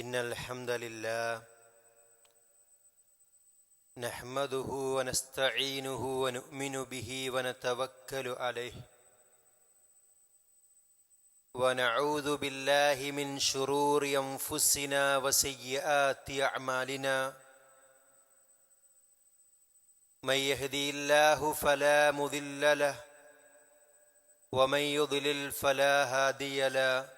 إن الحمد لله نحمده ونستعينه ونؤمن به ونتوكل عليه ونعوذ بالله من شرور أنفسنا وسيئات أعمالنا من يهدي الله فلا مضل له ومن يضلل فلا هادي له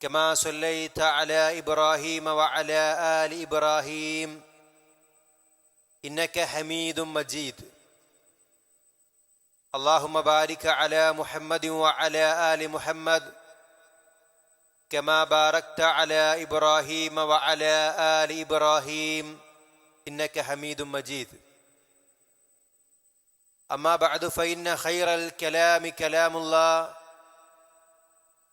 كما صليت على إبراهيم وعلى آل إبراهيم. إنك حميد مجيد. اللهم بارك على محمد وعلى آل محمد كما باركت على إبراهيم وعلى آل إبراهيم. إنك حميد مجيد. أما بعد فإن خير الكلام كلام الله.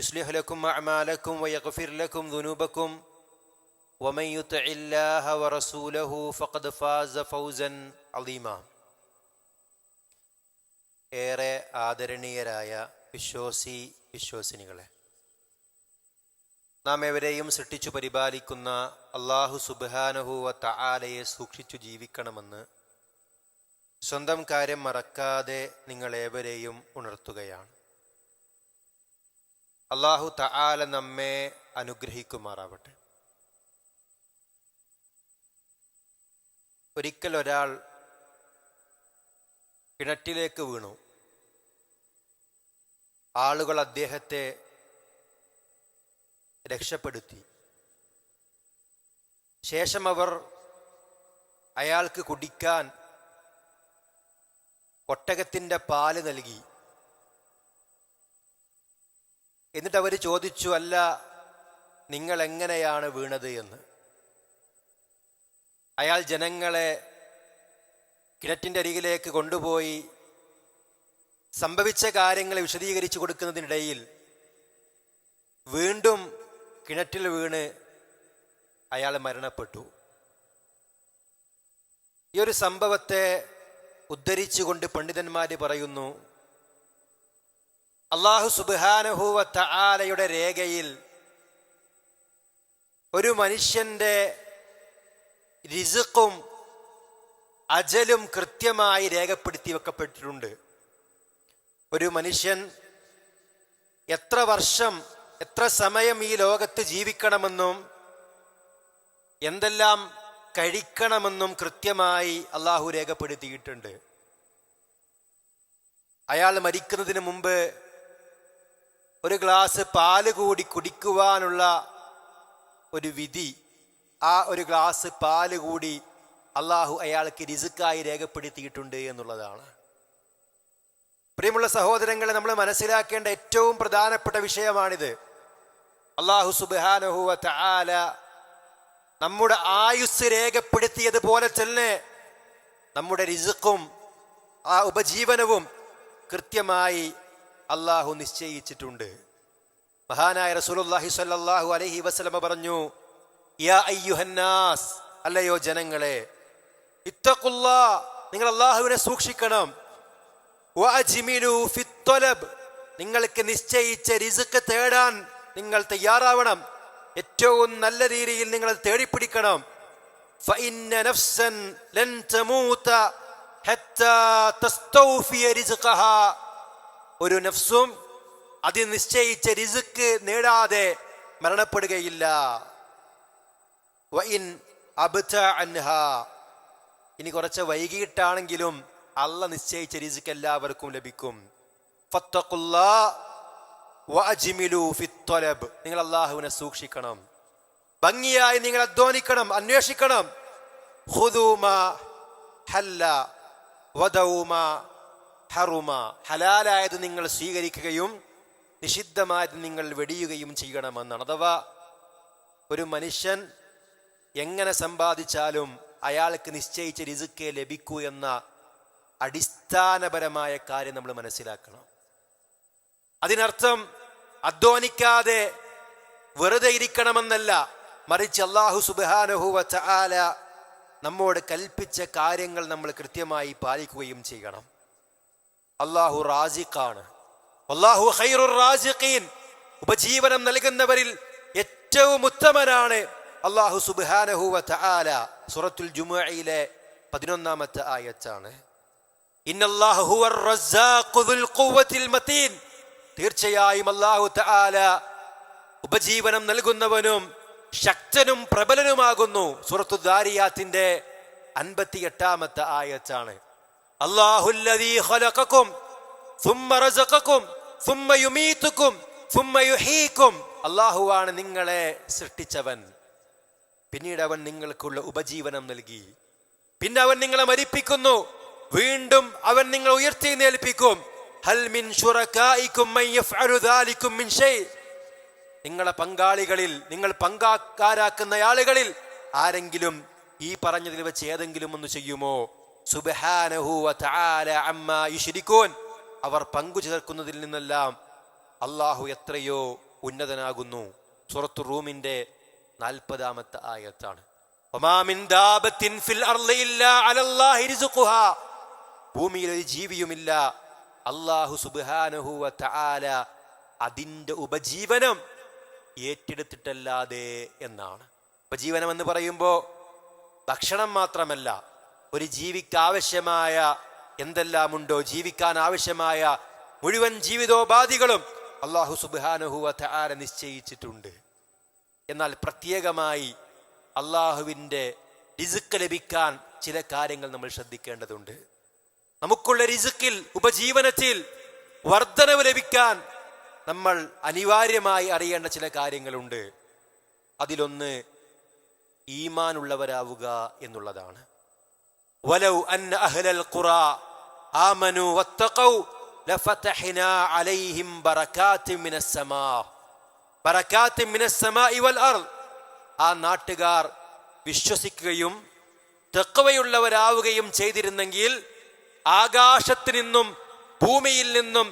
يصلح لكم اعمالكم ويغفر لكم ذنوبكم ومن يطع الله ورسوله فقد فاز فوزا عظيما ഏറെ ആദരണീയരായ വിശ്വാസി വിശ്വാസിനികളെ നാം എവരെയും സൃഷ്ടിച്ചു പരിപാലിക്കുന്ന അള്ളാഹു സുബാനഹുവ തആലയെ സൂക്ഷിച്ചു ജീവിക്കണമെന്ന് സ്വന്തം കാര്യം മറക്കാതെ നിങ്ങളേവരെയും ഉണർത്തുകയാണ് അള്ളാഹു തആല നമ്മെ അനുഗ്രഹിക്കുമാറാവട്ടെ. ഒരിക്കൽ ഒരാൾ കിണറ്റിലേക്ക് വീണു. ആളുകൾ അദ്ദേഹത്തെ രക്ഷപ്പെടുത്തി. ശേഷം അവർ അയാൾക്ക് കുടിക്കാൻ ഒട്ടകത്തിന്റെ പാൽ നൽകി. എന്നിട്ട് അവർ ചോദിച്ചു അല്ല നിങ്ങൾ എങ്ങനെയാണ് വീണത്? എന്ന്. അയാൾ ജനങ്ങളെ കിണറ്റിന്റെ അരികിലേക്ക് കൊണ്ടുപോയി സംഭവിച്ച കാര്യങ്ങളെ വിശദീകരിച്ചു കൊടുക്കുന്നതിനിടയിൽ വീണ്ടും കിണറ്റിൽ വീണ് അയാൾ മരണപ്പെട്ടു. ഈ ഒരു സംഭവത്തെ ഉദ്ധരിച്ചുകൊണ്ട് പണ്ഡിതന്മാർ പറയുന്നു അള്ളാഹു സുബാനുഹൂവത്ത തആലയുടെ രേഖയിൽ ഒരു മനുഷ്യന്റെ രിസുക്കും അജലും കൃത്യമായി രേഖപ്പെടുത്തി വെക്കപ്പെട്ടിട്ടുണ്ട്. ഒരു മനുഷ്യൻ എത്ര വർഷം എത്ര സമയം ഈ ലോകത്ത് ജീവിക്കണമെന്നും എന്തെല്ലാം കഴിക്കണമെന്നും കൃത്യമായി അള്ളാഹു രേഖപ്പെടുത്തിയിട്ടുണ്ട്. അയാൾ മരിക്കുന്നതിന് മുമ്പ് ഒരു ഗ്ലാസ് പാൽ കൂടി കുടിക്കുവാനുള്ള ഒരു വിധി. ആ ഒരു ഗ്ലാസ് പാൽ കൂടി അള്ളാഹു അയാൾക്ക് രിസുക്കായി രേഖപ്പെടുത്തിയിട്ടുണ്ട് എന്നുള്ളതാണ്. പ്രിയമുള്ള സഹോദരങ്ങളെ നമ്മൾ മനസ്സിലാക്കേണ്ട ഏറ്റവും പ്രധാനപ്പെട്ട വിഷയമാണിത്. അള്ളാഹു സുബാനഹുവ താല നമ്മുടെ ആയുസ് രേഖപ്പെടുത്തിയതുപോലെ തന്നെ നമ്മുടെ രിസുക്കും ആ ഉപജീവനവും കൃത്യമായി അള്ളാഹു നിശ്ചയിച്ചിട്ടുണ്ട്. മഹാനായ റസൂലുല്ലാഹി സ്വല്ലല്ലാഹു അലൈഹി വസല്ലമ പറഞ്ഞു യാ അയ്യുഹന്നാസ് അല്ലയോ ജനങ്ങളെ ഇത്തഖുല്ലാ നിങ്ങൾ അള്ളാഹുവിനെ സൂക്ഷിക്കണം. നിങ്ങൾക്ക് നിശ്ചയിച്ച റിസ്ക് തേടാൻ നിങ്ങൾ തയ്യാറാവണം. ഏറ്റവും നല്ല രീതിയിൽ നിങ്ങൾ അത് തേടിപ്പിടിക്കണം നഫ്സൻ ലൻ തമൂത ഹത്താ തസ്തൗഫിയ റിസ്ഖഹാ. ഒരു നഫ്സും അതിനിശ്ചയിച്ച റിസ്ക് നേടാതെ മരണപ്പെടുകയില്ല. ഇനി കുറച്ച് വൈകിട്ടാണെങ്കിലും അല്ല നിശ്ചയിച്ച റിസുക്ക് എല്ലാവർക്കും ലഭിക്കും. നിങ്ങൾ അള്ളാഹുവിനെ സൂക്ഷിക്കണം. ഭംഗിയായി നിങ്ങൾ അധ്വാനിക്കണം അന്വേഷിക്കണം. ഹല്ല ഹറുമ ഹലാലായത് നിങ്ങൾ സ്വീകരിക്കുകയും നിഷിദ്ധമായത് നിങ്ങൾ വെടിയുകയും ചെയ്യണമെന്നാണ്. അഥവാ ഒരു മനുഷ്യൻ എങ്ങനെ സമ്പാദിച്ചാലും അയാൾക്ക് നിശ്ചയിച്ച രിസുക്കെ ലഭിക്കൂ എന്ന അടിസ്ഥാനപരമായ കാര്യം നമ്മൾ മനസ്സിലാക്കണം. അതിനർത്ഥം അധ്വാനിക്കാതെ വെറുതെ ഇരിക്കണമെന്നല്ല. മറിച്ച് അള്ളാഹു സുബാനഹുവ ചാല നമ്മോട് കൽപ്പിച്ച കാര്യങ്ങൾ നമ്മൾ കൃത്യമായി പാലിക്കുകയും ചെയ്യണം. അള്ളാഹു റാസിഖാണ്. അള്ളാഹു ഖൈറുർ റാസിഖീൻ. ഉപജീവനം നൽകുന്നവരിൽ ഏറ്റവും ഉത്തമനാണ് അള്ളാഹു സുബാനഹുവ തആല സൂറത്തുൽ ജുമുഅയിലെ പതിനൊന്നാമത്തെ ആയത്താണ്. തീർച്ചയായും അല്ലാഹു തആല ഉപജീവനം നൽകുന്നവനും ശക്തനും പ്രബലനുമാകുന്നു. സൂറത്തു ദാരിയാത്തിന്റെ അൻപത്തി എട്ടാമത്തെ ആയത്താണ്. അള്ളാഹുല്ലതീഹലക്കും അള്ളാഹുവാണ് നിങ്ങളെ സൃഷ്ടിച്ചവൻ. പിന്നീട് അവൻ നിങ്ങൾക്കുള്ള ഉപജീവനം നൽകി. പിന്നെ അവൻ നിങ്ങളെ മരിപ്പിക്കുന്നു. വീണ്ടും അവൻ നിങ്ങൾ ഉയർത്തിനേൽപ്പിക്കും നിങ്ങളെ പങ്കാളികളിൽ നിങ്ങൾ പങ്കാക്കാരാക്കുന്ന ആളുകളിൽ ആരെങ്കിലും ഈ പറഞ്ഞതിൽ വെച്ച് ഏതെങ്കിലും ഒന്ന് ചെയ്യുമോ? അവർ പങ്കു ചേർക്കുന്നതിൽ നിന്നെല്ലാം അള്ളാഹു എത്രയോ ഉന്നതനാകുന്നു. സുറത്തു റൂമിന്റെ നാൽപ്പതാമത്തെ ആയത്താണ്. ഭൂമിയിൽ ഒരു ജീവിയുമില്ല. അള്ളാഹു സുബ്ഹാനഹു അതിന്റെ ഉപജീവനം ഏറ്റെടുത്തിട്ടല്ലാതെ എന്നാണ്. ഉപജീവനം എന്ന് പറയുമ്പോൾ ഭക്ഷണം മാത്രമല്ല ഒരു ജീവിക്കാവശ്യമായ എന്തെല്ലാമുണ്ടോ? ജീവിക്കാൻ ആവശ്യമായ മുഴുവൻ ജീവിതോപാധികളും അള്ളാഹു സുബ്ഹാനഹു വ തആല നിശ്ചയിച്ചിട്ടുണ്ട്. എന്നാൽ പ്രത്യേകമായി അള്ളാഹുവിന്റെ റിസുക്ക് ലഭിക്കാൻ ചില കാര്യങ്ങൾ നമ്മൾ ശ്രദ്ധിക്കേണ്ടതുണ്ട്. നമുക്കുള്ള റിസുക്കിൽ ഉപജീവനത്തിൽ വർധനവ് ലഭിക്കാൻ നമ്മൾ അനിവാര്യമായി അറിയേണ്ട ചില കാര്യങ്ങളുണ്ട്. അതിലൊന്ന് ഈമാനുള്ളവരാവുക എന്നുള്ളതാണ്. വലൗ അന്ന അഹ്ലൽ ഖുറ ആമനു വത്തഖൗ لفتحنا അലൈഹിം ബറകാത്തിൻ മിനസ് സമാ ബറകാത്തിൻ മിനസ് സമാഇ വൽ അർദ് ആ നാട്ടുകാർ വിശ്വസിക്കുകയും തെക്കവയുള്ളവരാവുകയും ചെയ്തിരുന്നെങ്കിൽ ആകാശത്ത് നിന്നും ഭൂമിയിൽ നിന്നും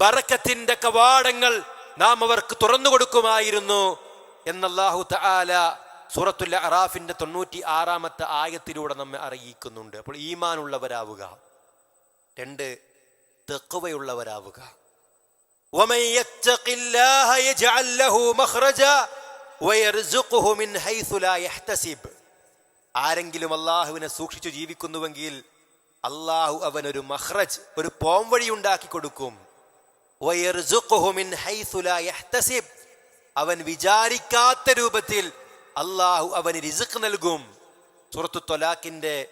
ബറക്കത്തിന്റെ കവാടങ്ങൾ നാം അവർക്ക് തുറന്നു കൊടുക്കുമായിരുന്നു. എന്നല്ലാഹു തആല സൂറത്തുൽ അറാഫിന്റെ തൊണ്ണൂറ്റി ആറാമത്തെ ആയത്തിലൂടെ നമ്മെ അറിയിക്കുന്നുണ്ട്. അപ്പോൾ ഈമാനുള്ളവരാവുക. രണ്ട് തെക്കുവയുള്ളവരാവുക ആരെങ്കിലും അള്ളാഹുവിനെ സൂക്ഷിച്ചു ജീവിക്കുന്നുവെങ്കിൽ അള്ളാഹു അവനൊരു മഹ്റജ് ഒരു പോംവഴി ഉണ്ടാക്കി കൊടുക്കും. അവൻ വിചാരിക്കാത്ത രൂപത്തിൽ അള്ളാഹു അവന് റിസുഖ് നൽകും. സുറത്തു തൊലാഖിന്റെ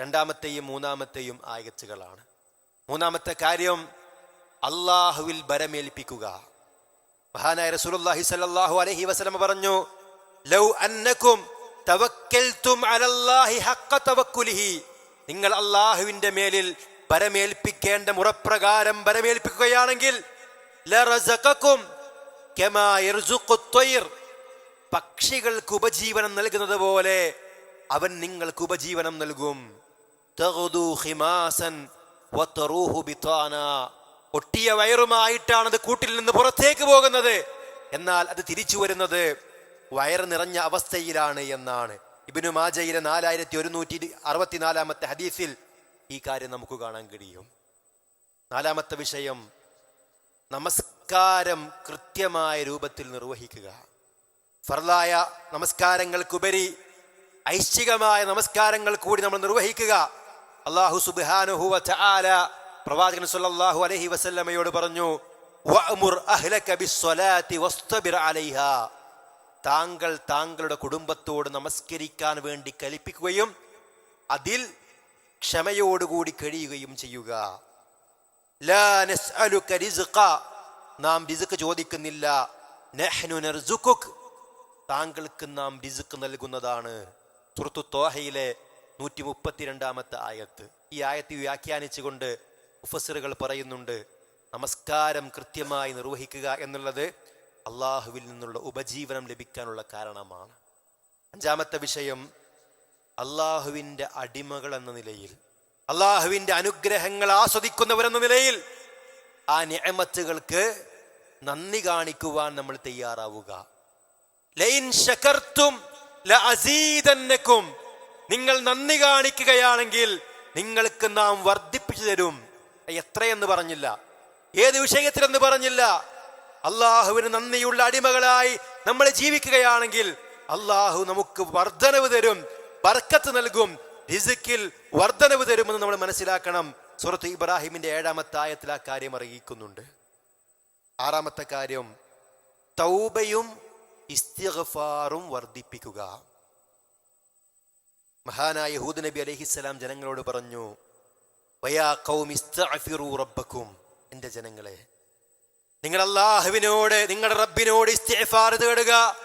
രണ്ടാമത്തെയും മൂന്നാമത്തെയും ആയത്തുകളാണ്. മൂന്നാമത്തെ കാര്യം അള്ളാഹുവിൽ ബരമേൽപ്പിക്കുക മഹാനായ റസൂലുള്ളാഹി സ്വല്ലല്ലാഹു അലൈഹി വസല്ലം പറഞ്ഞു ലൗ അന്നക്കും തവക്കൽതും അലല്ലാഹി ഹഖ തവക്കുലിഹി. നിങ്ങൾ അള്ളാഹുവിന്റെ മേലിൽ ബരമേൽപ്പിക്കേണ്ട മുറപ്രകാരം ബരമേൽപ്പിക്കുകയാണെങ്കിൽ ലറസഖക്കും കമാ യർസുഖു ത്വയ്ർ. പക്ഷികൾക്ക് ഉപജീവനം നൽകുന്നത് പോലെ അവൻ നിങ്ങൾക്ക് ഉപജീവനം നൽകും. ഒട്ടിയ വയറുമായിട്ടാണ് അത് കൂട്ടിൽ നിന്ന് പുറത്തേക്ക് പോകുന്നത്. എന്നാൽ അത് തിരിച്ചു വരുന്നത് വയറ് നിറഞ്ഞ അവസ്ഥയിലാണ് എന്നാണ്. ഇബിനു മാജയിലെ നാലായിരത്തി ഒരുന്നൂറ്റി അറുപത്തിനാലാമത്തെ ഹദീസിൽ ഈ കാര്യം നമുക്ക് കാണാൻ കഴിയും. നാലാമത്തെ വിഷയം നമസ്കാരം കൃത്യമായ രൂപത്തിൽ നിർവഹിക്കുക. ഫർലായ നമസ്കാരങ്ങൾക്കുപരി ഐശ്ചികമായ നമസ്കാരങ്ങൾ കൂടി നമ്മൾ നിർവഹിക്കുക. അള്ളാഹു സുബ്ഹാനഹു വതആല പ്രവാചകൻ സുല്ലാഹു അലഹി വസല്ലമയോട് പറഞ്ഞു താങ്കൾ താങ്കളുടെ കുടുംബത്തോട് നമസ്കരിക്കാൻ വേണ്ടി കലിപ്പിക്കുകയും അതിൽ ക്ഷമയോടുകൂടി കഴിയുകയും ചെയ്യുക. നാം ചോദിക്കുന്നില്ല. താങ്കൾക്ക് നാം റിസ്ക് നൽകുന്നതാണ്. സുഹൃത്തു തോഹയിലെ നൂറ്റി മുപ്പത്തിരണ്ടാമത്തെ ആയത്ത്. ഈ ആയത്ത് വ്യാഖ്യാനിച്ചുകൊണ്ട് ഉഫസറുകൾ പറയുന്നുണ്ട് നമസ്കാരം കൃത്യമായി നിർവഹിക്കുക എന്നുള്ളത് അള്ളാഹുവിൽ നിന്നുള്ള ഉപജീവനം ലഭിക്കാനുള്ള കാരണമാണ്. അഞ്ചാമത്തെ വിഷയം അള്ളാഹുവിന്റെ അടിമകൾ എന്ന നിലയിൽ. അള്ളാഹുവിന്റെ അനുഗ്രഹങ്ങൾ ആസ്വദിക്കുന്നവരെന്ന നിലയിൽ ആ നിയമത്തുകൾക്ക് നന്ദി കാണിക്കുവാൻ നമ്മൾ തയ്യാറാവുക. ലൈൻ നിങ്ങൾ നന്ദി കാണിക്കുകയാണെങ്കിൽ നിങ്ങൾക്ക് നാം വർദ്ധിപ്പിച്ചു തരും. എത്രയെന്ന് പറഞ്ഞില്ല. ഏത് വിഷയത്തിലെന്ന് പറഞ്ഞില്ല. അള്ളാഹുവിന് നന്ദിയുള്ള അടിമകളായി നമ്മൾ ജീവിക്കുകയാണെങ്കിൽ അള്ളാഹു നമുക്ക് വർധനവ് തരും ബർക്കത്ത് നൽകും റിസിക്കിൽ വർധനവ് തരുമെന്ന് നമ്മൾ മനസ്സിലാക്കണം. സുഹൃത്ത് ഇബ്രാഹിമിന്റെ ഏഴാമത്തെ ആയത്തിൽ ആ കാര്യം അറിയിക്കുന്നുണ്ട്. ആറാമത്തെ കാര്യം തൗബയും ഇസ്തിഗ്ഫാറും വർദ്ധിപ്പിക്കുക. മഹാനായ ഹൂദ് നബി അലഹിസ്സലാം ജനങ്ങളോട് പറഞ്ഞു വയാ കൗം റബ്ബക്കും. എന്റെ ജനങ്ങളെ നിങ്ങൾ അള്ളാഹുവിനോട് നിങ്ങളുടെ റബ്ബിനോട് ഇസ്തിഗ്ഫാർ തേടുക.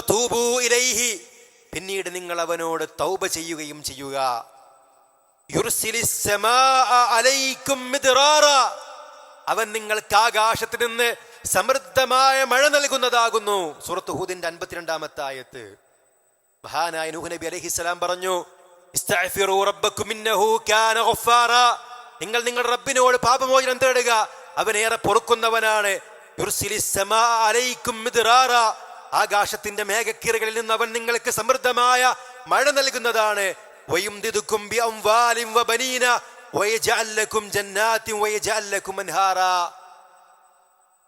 തൂബൂ ഇലൈഹി. പിന്നീട് നിങ്ങൾ അവനോട് തൗബ ചെയ്യുകയും ചെയ്യുക. അവൻ നിങ്ങൾക്ക് ആകാശത്ത് നിന്ന് സമൃദ്ധമായ മഴ നൽകുന്നതാകുന്നു. സൂറത്ത് ഹൂദിന്റെ അൻപത്തിരണ്ടാമത്തെ ആയത്ത്. മഹാനായ നൂഹ് നബി അലൈഹിസ്സലാം പറഞ്ഞു. നിങ്ങൾ നിങ്ങളുടെ റബ്ബിനോട് പാപമോചനം തേടുക. അവനേറെ പൊറുക്കുന്നവനാണ്. ആകാശത്തിന്റെ മേഘക്കിറകളിൽ നിന്ന് അവൻ നിങ്ങൾക്ക് സമൃദ്ധമായ മഴ നൽകുന്നതാണ്. വയുംദിദുക്കും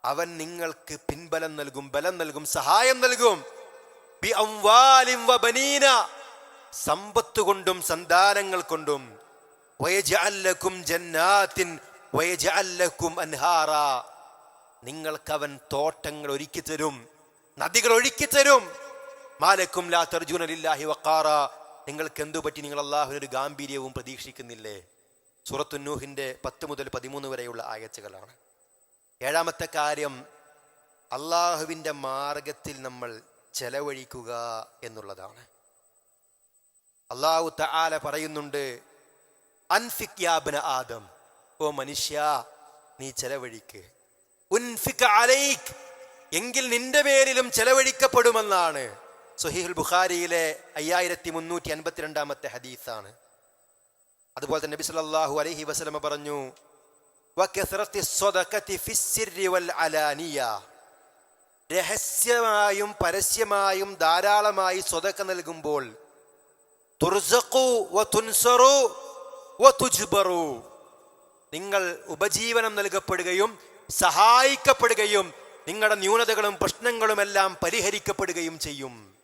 അവൻ നിങ്ങൾക്ക് പിൻബലം നൽകും ബലം നൽകും സഹായം നൽകും. സമ്പത്ത് കൊണ്ടും സന്താനങ്ങൾ കൊണ്ടും. ജന്നാത്തിൻ അൻഹാറ. നിങ്ങൾക്ക് അവൻ തോട്ടങ്ങൾ ഒരുക്കി തരും നദികൾ ഒഴുക്കി തരും. മാലക്കും ലാ തർജുനലില്ലാഹി വക്കാറ നിങ്ങൾക്ക് എന്തു പറ്റി? നിങ്ങൾ അള്ളാഹുവിന് ഒരു ഗാംഭീര്യവും പ്രതീക്ഷിക്കുന്നില്ലേ? സൂറത്തുന്നൂഹിന്റെ പത്ത് മുതൽ പതിമൂന്ന് വരെയുള്ള ആയച്ചുകളാണ് ഏഴാമത്തെ കാര്യം അള്ളാഹുവിന്റെ മാർഗത്തിൽ നമ്മൾ ചെലവഴിക്കുക എന്നുള്ളതാണ്. അള്ളാഹു തആല പറയുന്നുണ്ട് അൻഫിക്യാബന ആദം. ഓ മനുഷ്യ നീ ചെലവഴിക്ക്. ഉൻഫിക് അലൈക് എങ്കിൽ നിന്റെ പേരിലും ചെലവഴിക്കപ്പെടുമെന്നാണ്. സുഹീഹുൽ ബുഖാരിയിലെ അയ്യായിരത്തി മുന്നൂറ്റി അൻപത്തിരണ്ടാമത്തെ ഹദീസാണ്. അതുപോലെ തന്നെ നബി സല്ലല്ലാഹു അലൈഹി വസല്ലമ പറഞ്ഞു രഹസ്യമായും പരസ്യമായും ധാരാളമായി സ്വതക്ക നൽകുമ്പോൾ നിങ്ങൾ ഉപജീവനം നൽകപ്പെടുകയും സഹായിക്കപ്പെടുകയും നിങ്ങളുടെ ന്യൂനതകളും പ്രശ്നങ്ങളും എല്ലാം പരിഹരിക്കപ്പെടുകയും ചെയ്യും.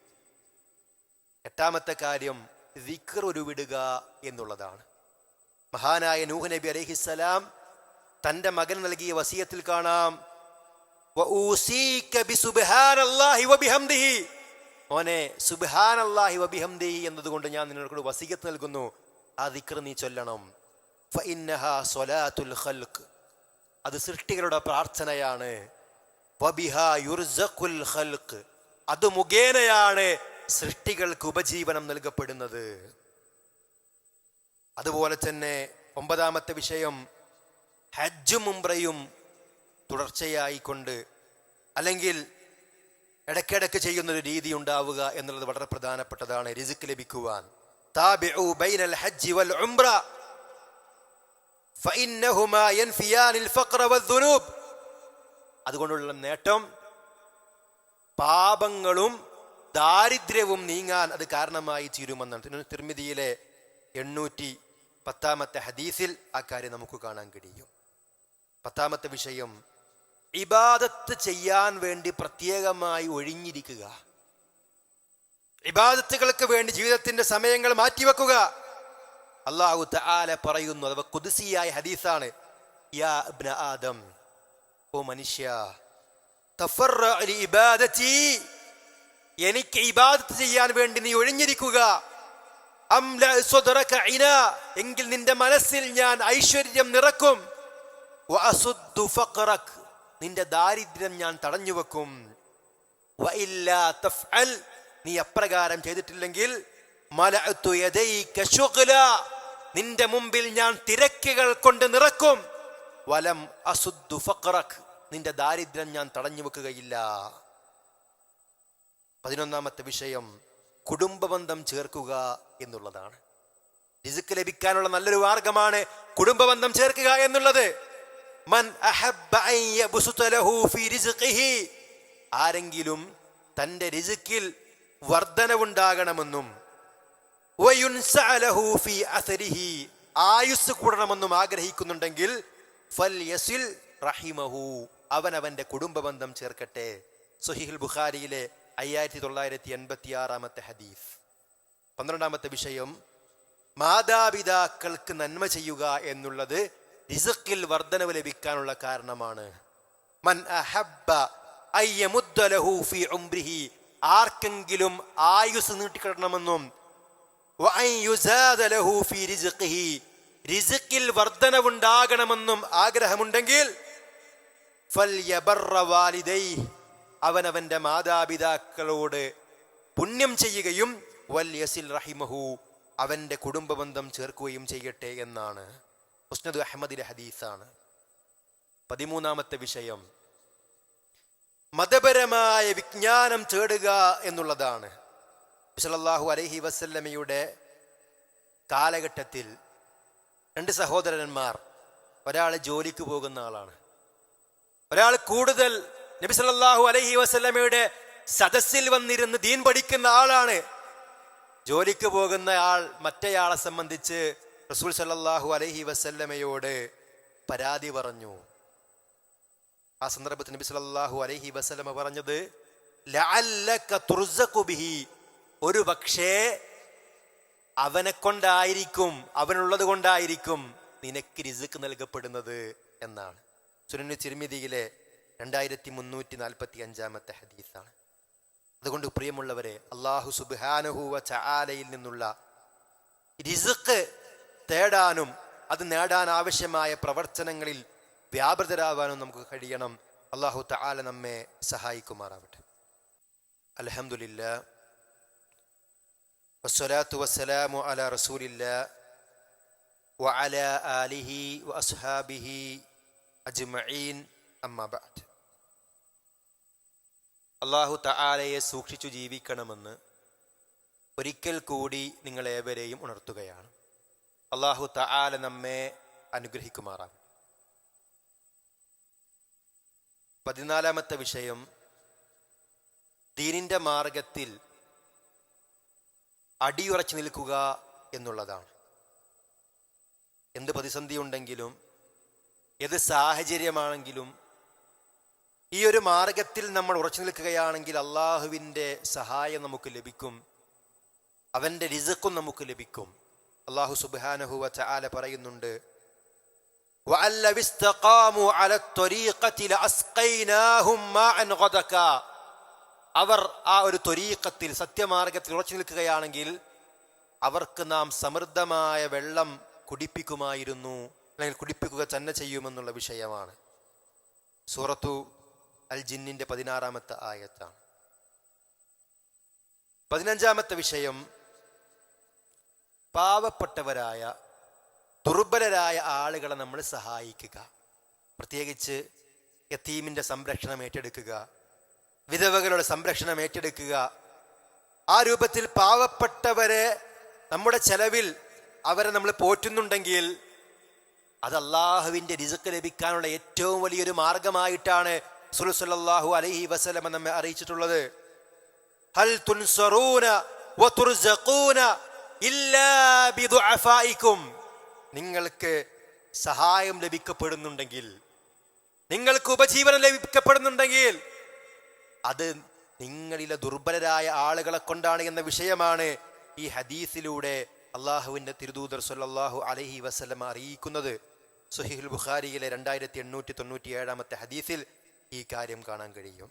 എട്ടാമത്തെ കാര്യം ദിക്ർ ഉരുവിടുക എന്നുള്ളതാണ്. മഹാനായ നൂഹ് നബി അലൈഹിസ്സലാം തന്റെ മകൻ നൽകിയ വസീയത്തിൽ കാണാം. മോനെ ബിസുബ്ഹാനല്ലാഹി അള്ളാഹി വബിഹംദി എന്നതുകൊണ്ട് ഞാൻ നിന്നോട് വസീയത്ത് നൽകുന്നു. ആ ദിക്ർ നീ ചൊല്ലണം. അത് സൃഷ്ടികളുടെ പ്രാർത്ഥനയാണ്. അത് മുഖേനയാണ് സൃഷ്ടികൾക്ക് ഉപജീവനം നൽകപ്പെടുന്നത്. അതുപോലെ തന്നെ ഒമ്പതാമത്തെ വിഷയം ഹജ്ജും ഉംറയും തുടർച്ചയായിക്കൊണ്ട് അല്ലെങ്കിൽ ഇടയ്ക്കിടയ്ക്ക് ചെയ്യുന്നൊരു രീതി ഉണ്ടാവുക എന്നുള്ളത് വളരെ പ്രധാനപ്പെട്ടതാണ് രിസിക്ക് ലഭിക്കുവാൻ. അതുകൊണ്ടുള്ള നേട്ടം പാപങ്ങളും ദാരിദ്ര്യവും നീങ്ങാൻ അത് കാരണമായി തീരുമെന്നാണ്. തിരു- തിരുമിതിയിലെ എണ്ണൂറ്റി പത്താമത്തെ ഹദീസിൽ ആ കാര്യം നമുക്ക് കാണാൻ കഴിയും. പത്താമത്തെ വിഷയം ഇബാദത്ത് ചെയ്യാൻ വേണ്ടി പ്രത്യേകമായി ഒഴിഞ്ഞിരിക്കുക. ഇബാദത്തുകൾക്ക് വേണ്ടി ജീവിതത്തിന്റെ സമയങ്ങൾ മാറ്റിവെക്കുക. അള്ളാഹു തആല പറയുന്നു അഥവാ കുതിസിയായ ഹദീസാണ്. യാ ഇബ്ന ആദം ഓ മനുഷ്യ എനിക്ക് ഇബാദത്ത് ചെയ്യാൻ വേണ്ടി നീ ഒഴിഞ്ഞിരിക്കുക. എങ്കിൽ നിന്റെ മനസ്സിൽ ഞാൻ ഐശ്വര്യം നിറക്കും. നിന്റെ ദാരിദ്ര്യം ഞാൻ തടഞ്ഞു വെക്കും നീ അപ്രകാരം ചെയ്തിട്ടില്ലെങ്കിൽ നിന്റെ മുമ്പിൽ ഞാൻ തിരക്കുകൾ കൊണ്ട് നിറക്കും. വലം അസുദ്ദു ഫഖറക്. നിന്റെ ദാരിദ്ര്യം ഞാൻ തടഞ്ഞു വെക്കുകയില്ല പതിനൊന്നാമത്തെ വിഷയം കുടുംബബന്ധം ചേർക്കുക എന്നുള്ളതാണ്. രിസുക്ക് ലഭിക്കാനുള്ള നല്ലൊരു മാർഗമാണ് കുടുംബബന്ധം ചേർക്കുക എന്നുള്ളത്. മൻ ഫീ റിസ്ഖിഹി ആരെങ്കിലും തന്റെ രിസുക്കിൽ വർധനവുണ്ടാകണമെന്നും ഫീ ആയുസ് കൂടണമെന്നും ആഗ്രഹിക്കുന്നുണ്ടെങ്കിൽ ഫൽ യസിൽ റഹിമഹു അവൻ അവന്റെ കുടുംബബന്ധം ചേർക്കട്ടെ. സുഹിഹുൽ ബുഖാരിയിലെ അയ്യായിരത്തി തൊള്ളായിരത്തി എൺപത്തി ആറാമത്തെ ഹദീഫ് പന്ത്രണ്ടാമത്തെ വിഷയം മാതാപിതാക്കൾക്ക് നന്മ ചെയ്യുക എന്നുള്ളത് റിസക്കിൽ വർധനവ് ലഭിക്കാനുള്ള കാരണമാണ്. മൻ അഹബ്ബ ഉംരിഹി ആർക്കെങ്കിലും ആയുസ് നീട്ടിക്കിടണമെന്നും റിസ്ഖിൽ വർധനവുണ്ടാകണമെന്നും ആഗ്രഹമുണ്ടെങ്കിൽ അവനവന്റെ മാതാപിതാക്കളോട് പുണ്യം ചെയ്യുകയും വൽ യസിൽ റഹിമഹു അവന്റെ കുടുംബബന്ധം ചേർക്കുകയും ചെയ്യട്ടെ എന്നാണ്. മുസ്നദ് അഹമ്മദിലെ ഹദീസാണ്. പതിമൂന്നാമത്തെ വിഷയം. മതപരമായ വിജ്ഞാനം തേടുക എന്നുള്ളതാണ്. സല്ലല്ലാഹു അലൈഹി വസല്ലമയുടെ കാലഘട്ടത്തിൽ രണ്ട് സഹോദരന്മാർ ഒരാൾ ജോലിക്ക് പോകുന്ന ആളാണ്. ഒരാൾ കൂടുതൽ നബി സല്ലല്ലാഹു അലൈഹി വസല്ലമയുടെ സദസ്സിൽ വന്നിരുന്ന് ദീൻ പഠിക്കുന്ന ആളാണ്. ജോലിക്ക് പോകുന്ന ആൾ മറ്റേയാളെ സംബന്ധിച്ച് റസൂൽ സല്ലാഹു അലഹി വസല്ലമയോട് പരാതി പറഞ്ഞു. ആ സന്ദർഭത്തിൽ നബി സല്ലാഹു അലഹി വസല്ലമ പറഞ്ഞത് ഒരു പക്ഷേ അവനെ കൊണ്ടായിരിക്കും അവനുള്ളത് കൊണ്ടായിരിക്കും നിനക്ക് രിസുക്ക് നൽകപ്പെടുന്നത് എന്നാണ്. സുനു ചിരുമിതിയിലെ രണ്ടായിരത്തി മുന്നൂറ്റി നാൽപ്പത്തി അഞ്ചാമത്തെ ഹദീസാണ്. അതുകൊണ്ട് പ്രിയമുള്ളവരെ അള്ളാഹു സുബാനഹുവ ചാലയിൽ നിന്നുള്ള രിസുക്ക് തേടാനും അത് നേടാൻ ആവശ്യമായ പ്രവർത്തനങ്ങളിൽ വ്യാപൃതരാവാനും നമുക്ക് കഴിയണം. അള്ളാഹു തആല നമ്മെ സഹായിക്കുമാറാവട്ടെ. അലഹമുല്ല വസ്സലാത്തു വസ്സലാമു അല റസൂലില്ല. വഅല ആലിഹി വഅസ്ഹാബിഹി അജ്മഈൻ. അമ്മ ബഅദ്. അള്ളാഹു തആലയെ സൂക്ഷിച്ചു ജീവിക്കണമെന്ന് ഒരിക്കൽ കൂടി നിങ്ങളേവരെയും ഉണർത്തുകയാണ്. അള്ളാഹു തആല നമ്മെ അനുഗ്രഹിക്കുമാറാകും പതിനാലാമത്തെ വിഷയം ദീനിന്റെ മാർഗത്തിൽ അടിയുറച്ചു നിൽക്കുക എന്നുള്ളതാണ്. എന്ത് പ്രതിസന്ധി ഉണ്ടെങ്കിലും ഏത് സാഹചര്യമാണെങ്കിലും ഈ ഒരു മാർഗത്തിൽ നമ്മൾ ഉറച്ചു നിൽക്കുകയാണെങ്കിൽ അള്ളാഹുവിന്റെ സഹായം നമുക്ക് ലഭിക്കും അവന്റെ രിസക്കും നമുക്ക് ലഭിക്കും. അള്ളാഹു സുബാനഹുവ ചാല പറയുന്നുണ്ട് അവർ ആ ഒരു ത്വരീക്കത്തിൽ സത്യമാർഗത്തിൽ ഉറച്ചു നിൽക്കുകയാണെങ്കിൽ അവർക്ക് നാം സമൃദ്ധമായ വെള്ളം കുടിപ്പിക്കുമായിരുന്നു അല്ലെങ്കിൽ കുടിപ്പിക്കുക തന്നെ ചെയ്യുമെന്നുള്ള വിഷയമാണ്. സൂറത്തു അൽ ജിന്നിന്റെ പതിനാറാമത്തെ ആയത്താണ്. പതിനഞ്ചാമത്തെ വിഷയം പാവപ്പെട്ടവരായ ദുർബലരായ ആളുകളെ നമ്മൾ സഹായിക്കുക. പ്രത്യേകിച്ച് യത്തീമിന്റെ സംരക്ഷണം ഏറ്റെടുക്കുക വിധവകളുടെ സംരക്ഷണം ഏറ്റെടുക്കുക. ആ രൂപത്തിൽ പാവപ്പെട്ടവരെ നമ്മുടെ ചെലവിൽ അവരെ നമ്മൾ പോറ്റുന്നുണ്ടെങ്കിൽ അത് അള്ളാഹുവിന്റെ രിസുക്ക് ലഭിക്കാനുള്ള ഏറ്റവും വലിയൊരു മാർഗമായിട്ടാണ് സുലുസല്ലാഹു അലഹി വസലമ നമ്മെ അറിയിച്ചിട്ടുള്ളത്. ഹൽ തുൻസറൂന വതുർസഖൂന ഇല്ലാ ബിദുഅഫായിക്കും. നിങ്ങൾക്ക് സഹായം ലഭിക്കപ്പെടുന്നുണ്ടെങ്കിൽ നിങ്ങൾക്ക് ഉപജീവനം ലഭിക്കപ്പെടുന്നുണ്ടെങ്കിൽ അത് നിങ്ങളിലെ ദുർബലരായ ആളുകളെ കൊണ്ടാണ് എന്ന വിഷയമാണ് ഈ ഹദീസിലൂടെ അള്ളാഹുവിന്റെ തിരുദൂതർ സല്ലാഹു അലഹി വസ്ലം അറിയിക്കുന്നത്. സുഹിഹുൽ ബുഖാരിയിലെ രണ്ടായിരത്തി എണ്ണൂറ്റി തൊണ്ണൂറ്റി ഏഴാമത്തെ ഹദീസിൽ ഈ കാര്യം കാണാൻ കഴിയും.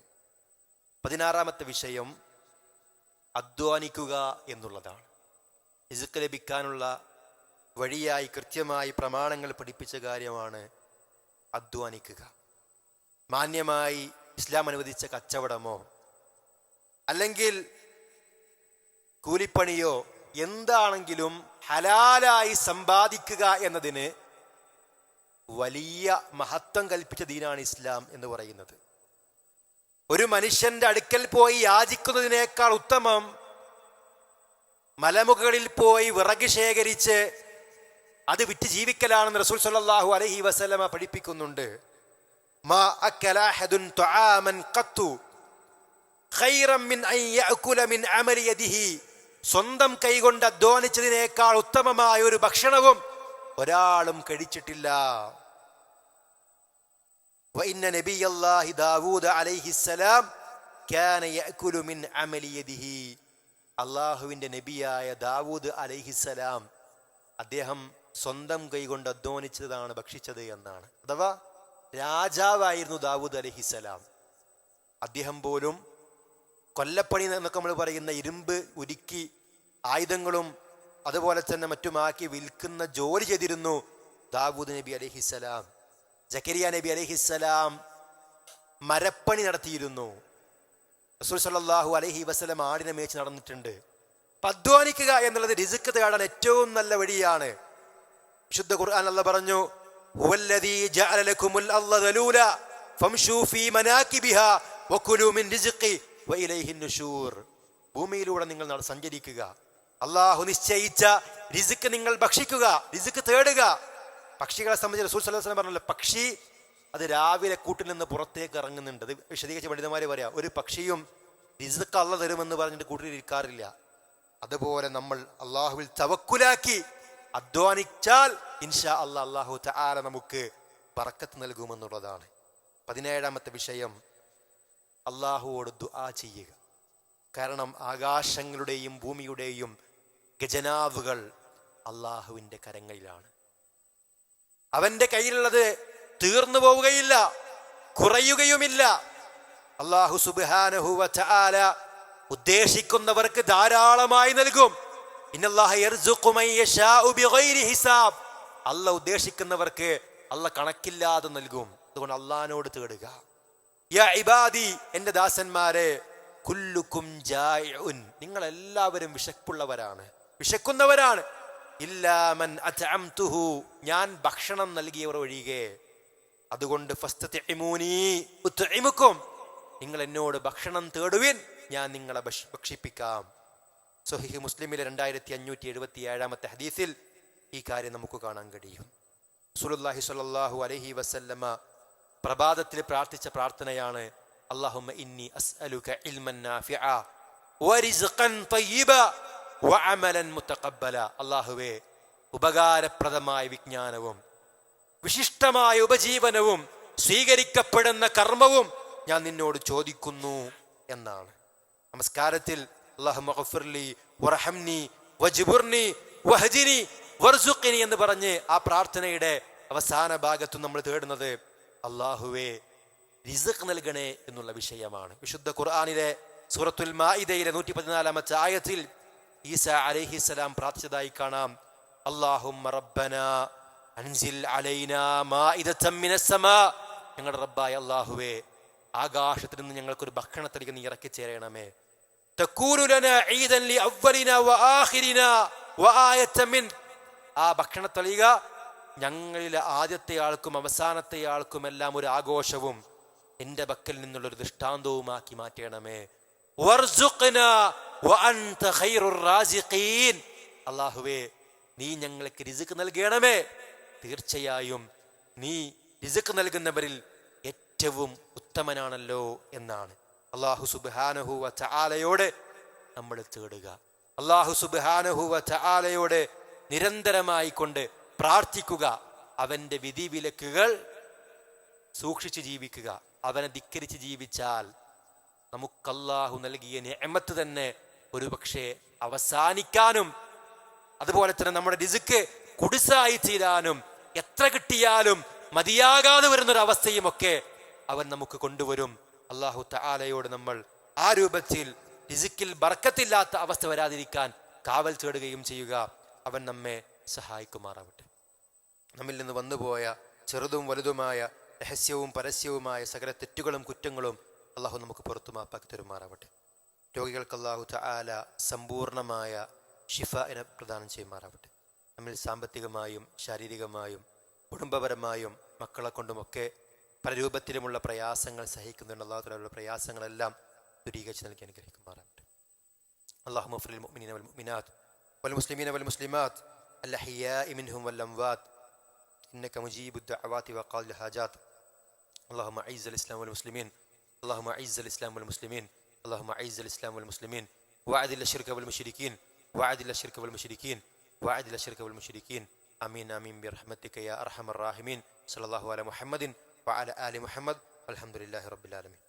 പതിനാറാമത്തെ വിഷയം അധ്വാനിക്കുക എന്നുള്ളതാണ്. ഇസുക്ക് ലഭിക്കാനുള്ള വഴിയായി കൃത്യമായി പ്രമാണങ്ങൾ പഠിപ്പിച്ച കാര്യമാണ് അധ്വാനിക്കുക. മാന്യമായി ഇസ്ലാം അനുവദിച്ച കച്ചവടമോ അല്ലെങ്കിൽ കൂലിപ്പണിയോ എന്താണെങ്കിലും ഹലാലായി സമ്പാദിക്കുക എന്നതിന് വലിയ മഹത്വം കൽപ്പിച്ച ദീനാണ് ഇസ്ലാം എന്ന് പറയുന്നത്. ഒരു മനുഷ്യന്റെ അടുക്കൽ പോയി യാചിക്കുന്നതിനേക്കാൾ ഉത്തമം മലമുകളിൽ പോയി വിറക് ശേഖരിച്ച് അത് വിറ്റ് ജീവിക്കലാണെന്ന് റസൂൽ സല്ലാഹു അലഹി വസലമ പഠിപ്പിക്കുന്നുണ്ട്. സ്വന്തം കൈകൊണ്ട് അധ്വാനിച്ചതിനേക്കാൾ ഉത്തമമായ ഒരു ഭക്ഷണവും ഒരാളും കഴിച്ചിട്ടില്ല. നബി അലൈഹിസ്സലാം അള്ളാഹുവിന്റെ നബിയായ ദാവൂദ് അലൈഹിസലാം അദ്ദേഹം സ്വന്തം കൈകൊണ്ട് അധ്വാനിച്ചതാണ് ഭക്ഷിച്ചത് എന്നാണ്. അഥവാ രാജാവായിരുന്നു ദാവൂദ് അലഹിസലാം അദ്ദേഹം പോലും കൊല്ലപ്പണി എന്നൊക്കെ നമ്മൾ പറയുന്ന ഇരുമ്പ് ഉരുക്കി ആയുധങ്ങളും അതുപോലെ തന്നെ മറ്റുമാക്കി വിൽക്കുന്ന ജോലി ചെയ്തിരുന്നു ദാവൂദ് നബി അലഹിസലാം ജക്കരിയ നബി അലഹിസലാം മരപ്പണി നടത്തിയിരുന്നു. റസൂൽ അലൈഹി വസല്ലം ആടിനെ മേച്ച് നടന്നിട്ടുണ്ട്. അധ്വാനിക്കുക എന്നുള്ളത് റിസ്ക് തേടാൻ ഏറ്റവും നല്ല വഴിയാണ്. വിശുദ്ധ ഖുർആൻ അല്ല പറഞ്ഞു ഭൂമിയിലൂടെ നിങ്ങൾ സഞ്ചരിക്കുക. അള്ളാഹു നിശ്ചയിച്ച റിസ്ക് നിങ്ങൾ ഭക്ഷിക്കുക റിസ്ക് തേടുക. പക്ഷികളെ സംബന്ധിച്ച് പറഞ്ഞല്ലോ പക്ഷി അത് രാവിലെ കൂട്ടിൽ നിന്ന് പുറത്തേക്ക് ഇറങ്ങുന്നുണ്ട്. അത് വിശദീകരിച്ച പണ്ഡിതന്മാരെ പറയാം ഒരു പക്ഷിയും റിസ്ക് അള്ള തരുമെന്ന് പറഞ്ഞിട്ട് കൂട്ടിൽ ഇരിക്കാറില്ല. അതുപോലെ നമ്മൾ അള്ളാഹുവിൽ തവക്കുലാക്കി അധ്വാനിച്ചാൽ ഇൻഷാ അള്ളാഹ് അള്ളാഹു തആല നമുക്ക് പറക്കത്ത് നൽകുമെന്നുള്ളതാണ്. പതിനേഴാമത്തെ വിഷയം അള്ളാഹുവോട് ദുആ ചെയ്യുക. കാരണം ആകാശങ്ങളുടെയും ഭൂമിയുടെയും ഗജനാവുകൾ അള്ളാഹുവിന്റെ കരങ്ങളിലാണ്. അവന്റെ കയ്യിലുള്ളത് തീർന്നു പോവുകയില്ല കുറയുകയുമില്ല. അള്ളാഹു സുബ്ഹാനഹു വതആല ഉദ്ദേശിക്കുന്നവർക്ക് ധാരാളമായി നൽകും. അല്ല ഉദ്ദേശിക്കുന്നവർക്ക് അല്ല കണക്കില്ലാതെ നൽകും. അതുകൊണ്ട് അള്ളഹാനോട് തേടുക. ഇബാദി എന്റെ ദാസന്മാരെ കുല്ലുക്കും നിങ്ങൾ എല്ലാവരും വിശപ്പുള്ളവരാണ്. വിശക്കുന്നവരാണ്. ഇല്ലാമൻ ഞാൻ ഭക്ഷണം നൽകിയവർ ഒഴികെ അതുകൊണ്ട് നിങ്ങൾ എന്നോട് ഭക്ഷണം തേടുവിൻ ഞാൻ നിങ്ങളെ ഭക്ഷ- ഭക്ഷിപ്പിക്കാം. സൊഹിഹ് മുസ്ലിമിലെ രണ്ടായിരത്തി അഞ്ഞൂറ്റി എഴുപത്തി ഏഴാമത്തെ ഹദീസിൽ ഈ കാര്യം നമുക്ക് കാണാൻ കഴിയും. സുലുല്ലാഹി സ്വല്ലല്ലാഹു അലഹി വസല്ലമ പ്രഭാതത്തിൽ പ്രാർത്ഥിച്ച പ്രാർത്ഥനയാണ് അല്ലാഹുമ്മ ഇന്നി ഇൽമൻ വരിസ്ഖൻ വഅമലൻ മുതഖബ്ബല. അല്ലാഹുവേ ഉപകാരപ്രദമായ വിജ്ഞാനവും വിശിഷ്ടമായ ഉപജീവനവും സ്വീകരിക്കപ്പെടുന്ന കർമ്മവും ഞാൻ നിന്നോട് ചോദിക്കുന്നു എന്നാണ്. നമസ്കാരത്തിൽ വർസുഖിനി എന്ന് പറഞ്ഞ് ആ പ്രാർത്ഥനയുടെ അവസാന ഭാഗത്ത് നമ്മൾ തേടുന്നത് അള്ളാഹുവേ റിസഖ് നൽകണേ എന്നുള്ള വിഷയമാണ്. വിശുദ്ധ ഖുർആാനിലെ സൂറത്തുൽ മാഇദയിലെ നൂറ്റി പതിനാലാമത്തെ ആയത്തിൽ ഈസ അലൈഹിസ്സലാം പ്രാർത്ഥിച്ചതായി കാണാം. അള്ളാഹു റബ്ബന അൻസിൽ ഞങ്ങളുടെ റബ്ബായ അല്ലാഹുവേ ആകാശത്തിൽ നിന്ന് ഞങ്ങൾക്കൊരു ഭക്ഷണത്തിലേക്ക് നീ ഇറക്കി ചേരണമേ ആ ഭക്ഷണത്തളിക ഞങ്ങളിലെ ആദ്യത്തെ ആൾക്കും അവസാനത്തെ ആൾക്കും എല്ലാം ഒരു ആഘോഷവും എന്റെ പക്കൽ നിന്നുള്ള ഒരു ദൃഷ്ടാന്തവുമാക്കി മാറ്റണമേ. അള്ളാഹുവേ നീ ഞങ്ങൾക്ക് രിസുക്ക് നൽകണമേ. തീർച്ചയായും നീ റിസ്ക് നൽകുന്നവരിൽ ഏറ്റവും ഉത്തമനാണല്ലോ എന്നാണ്. അള്ളാഹു സുബ്ഹാനഹു വതആലയോട് നമ്മൾ തേടുക. അള്ളാഹു സുബാനഹുവ ചാലയോട് നിരന്തരമായി കൊണ്ട് പ്രാർത്ഥിക്കുക. അവന്റെ വിധിവിലക്കുകൾ സൂക്ഷിച്ച് ജീവിക്കുക. അവനെ ധിക്കരിച്ച് ജീവിച്ചാൽ നമുക്കല്ലാഹു നൽകിയ നിയമത്ത് തന്നെ ഒരുപക്ഷെ അവസാനിക്കാനും അതുപോലെ തന്നെ നമ്മുടെ രിസുക്ക് കുടിസായി തീരാനും എത്ര കിട്ടിയാലും മതിയാകാതെ വരുന്നൊരവസ്ഥയും ഒക്കെ അവൻ നമുക്ക് കൊണ്ടുവരും. അള്ളാഹു തആലയോട് നമ്മൾ ആ രൂപത്തിൽ രിസുക്കിൽ ബർക്കത്തില്ലാത്ത അവസ്ഥ വരാതിരിക്കാൻ കാവൽ തേടുകയും ചെയ്യുക. അവൻ നമ്മെ സഹായിക്കുമാറാവട്ടെ. നമ്മിൽ നിന്ന് വന്നുപോയ ചെറുതും വലുതുമായ രഹസ്യവും പരസ്യവുമായ സകല തെറ്റുകളും കുറ്റങ്ങളും അള്ളാഹു നമുക്ക് പുറത്തു മാപ്പാക്കി തരുമാറാവട്ടെ. രോഗികൾക്ക് അള്ളാഹു തആല സമ്പൂർണമായ ഷിഫ പ്രദാനം ചെയ്യുമാറാവട്ടെ. നമ്മിൽ സാമ്പത്തികമായും ശാരീരികമായും കുടുംബപരമായും മക്കളെ കൊണ്ടുമൊക്കെ പല രൂപത്തിലുമുള്ള പ്രയാസങ്ങൾ സഹിക്കുന്നുണ്ട് അള്ളാഹു തആലയുടെ പ്രയാസങ്ങളെല്ലാം ദുരീകരിച്ച് നൽകി അനുഗ്രഹിക്കുമാറാവട്ടെ اللهم اغفر للمؤمنين والمؤمنات والمسلمين والمسلمات الأحياء منهم والأموات إنك مجيب الدعوات وقال الحاجات اللهم أعز الإسلام والمسلمين اللهم أعز الإسلام والمسلمين اللهم أعز الإسلام والمسلمين وأعدل الشرك والمشركين وأعدل الشرك والمشركين وأعدل الشرك والمشركين آمين آمين برحمتك يا أرحم الراحمين. صلى الله على محمد وعلى آل محمد. والحمد لله رب العالمين.